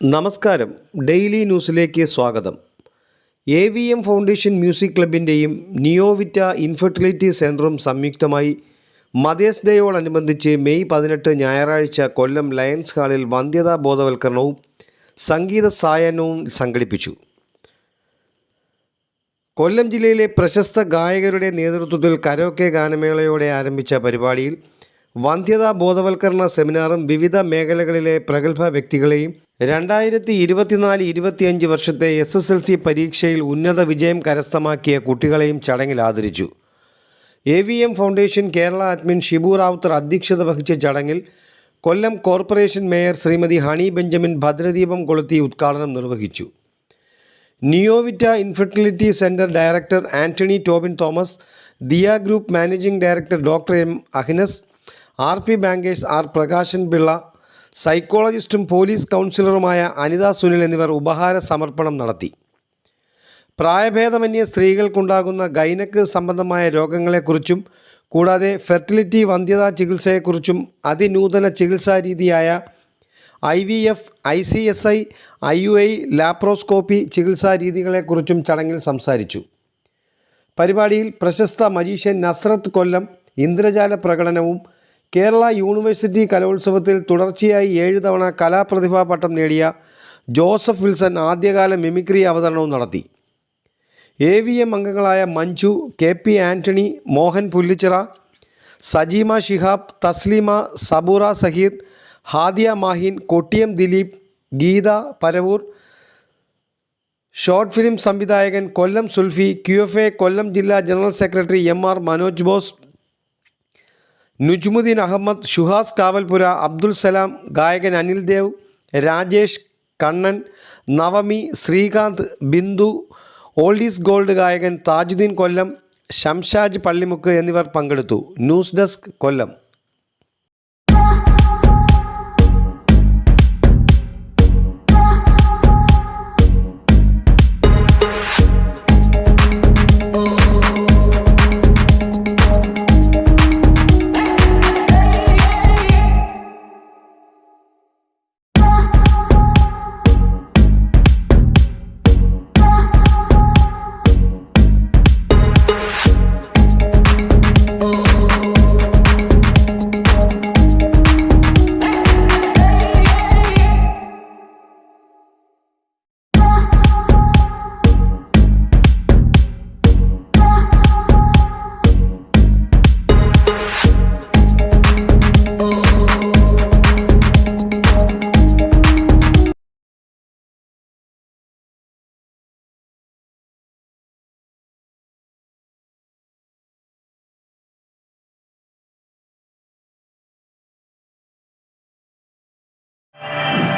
നമസ്കാരം. ഡെയിലി ന്യൂസിലേക്ക് സ്വാഗതം. A V M foundation music ക്ലബിന്റെയും Neovita infertility സെന്ററും സംയുക്തമായി മദേഴ്സ് ഡേയോടനുബന്ധിച്ച് മെയ് പതിനെട്ട് ഞായറാഴ്ച കൊല്ലം ലയൺസ് ഹാളിൽ വന്ധ്യതാ ബോധവൽക്കരണവും സംഗീത സായാഹ്നവും സംഘടിപ്പിച്ചു. കൊല്ലം ജില്ലയിലെ പ്രശസ്ത ഗായകരുടെ നേതൃത്വത്തിൽ കരോക്കെ ഗാനമേളയോടെ ആരംഭിച്ച പരിപാടിയിൽ വന്ധ്യതാ ബോധവൽക്കരണ സെമിനാറും വിവിധ മേഖലകളിലെ പ്രഗത്ഭ വ്യക്തികളെയും രണ്ടായിരത്തി ഇരുപത്തിനാല് ഇരുപത്തിയഞ്ച് വർഷത്തെ എസ് എസ് എൽ സി പരീക്ഷയിൽ ഉന്നത വിജയം കരസ്ഥമാക്കിയ കുട്ടികളെയും ചടങ്ങിൽ ആദരിച്ചു. A V M foundation Kerala admin Shibu Rawther അധ്യക്ഷത വഹിച്ച ചടങ്ങിൽ Kollam corporation mayor Shrimati honey Benjamin ഭദ്രദീപം കൊളുത്തി ഉദ്ഘാടനം നിർവഹിച്ചു. Neovita infertility centre director Antony Tobin Thomas Diya group managing director doctor M Ahinas R P bankers R Prakashan Pillai സൈക്കോളജിസ്റ്റും police കൗൺസിലറുമായ അനിത സുനിൽ എന്നിവർ ഉപഹാര സമർപ്പണം നടത്തി. പ്രായഭേദമന്യ സ്ത്രീകൾക്കുണ്ടാകുന്ന ഗൈനക്ക് സംബന്ധമായ രോഗങ്ങളെക്കുറിച്ചും കൂടാതെ ഫെർട്ടിലിറ്റി വന്ധ്യതാ ചികിത്സയെക്കുറിച്ചും അതിനൂതന ചികിത്സാ രീതിയായ I V F I C S I I U I laparoscopy ചികിത്സാ രീതികളെക്കുറിച്ചും ചടങ്ങിൽ സംസാരിച്ചു. പരിപാടിയിൽ പ്രശസ്ത മജീഷ്യൻ നസ്രത്ത് കൊല്ലം ഇന്ദ്രജാല പ്രകടനവും കേരള യൂണിവേഴ്സിറ്റി കലോത്സവത്തിൽ തുടർച്ചയായി ഏഴ് തവണ കലാപ്രതിഭാ പട്ടം നേടിയ ജോസഫ് വിൽസൺ ആദ്യകാല മിമിക്രി അവതരണവും നടത്തി. എ വി എം അംഗങ്ങളായ Manju K P Antony Mohan Pullichira Sajeema Shihab Thasleema Saboora Saheer Hadiya Mahin Kottiyam Dileep Geetha Paravur short film സംവിധായകൻ Kollam Sulfi Q F A Kollam ജില്ലാ general secretary M R Manoj Bose Nujmuddeen Ahmed Shuhas Kavalpura Abdul Salam ഗായകൻ Anil Dev Rajesh Kannan Navami Srikanth Bindu oldies gold ഗായകൻ താജുദ്ദീൻ കൊല്ലം ഷംഷാജ് പള്ളിമുക്ക് എന്നിവർ പങ്കെടുത്തു. News desk Kollam.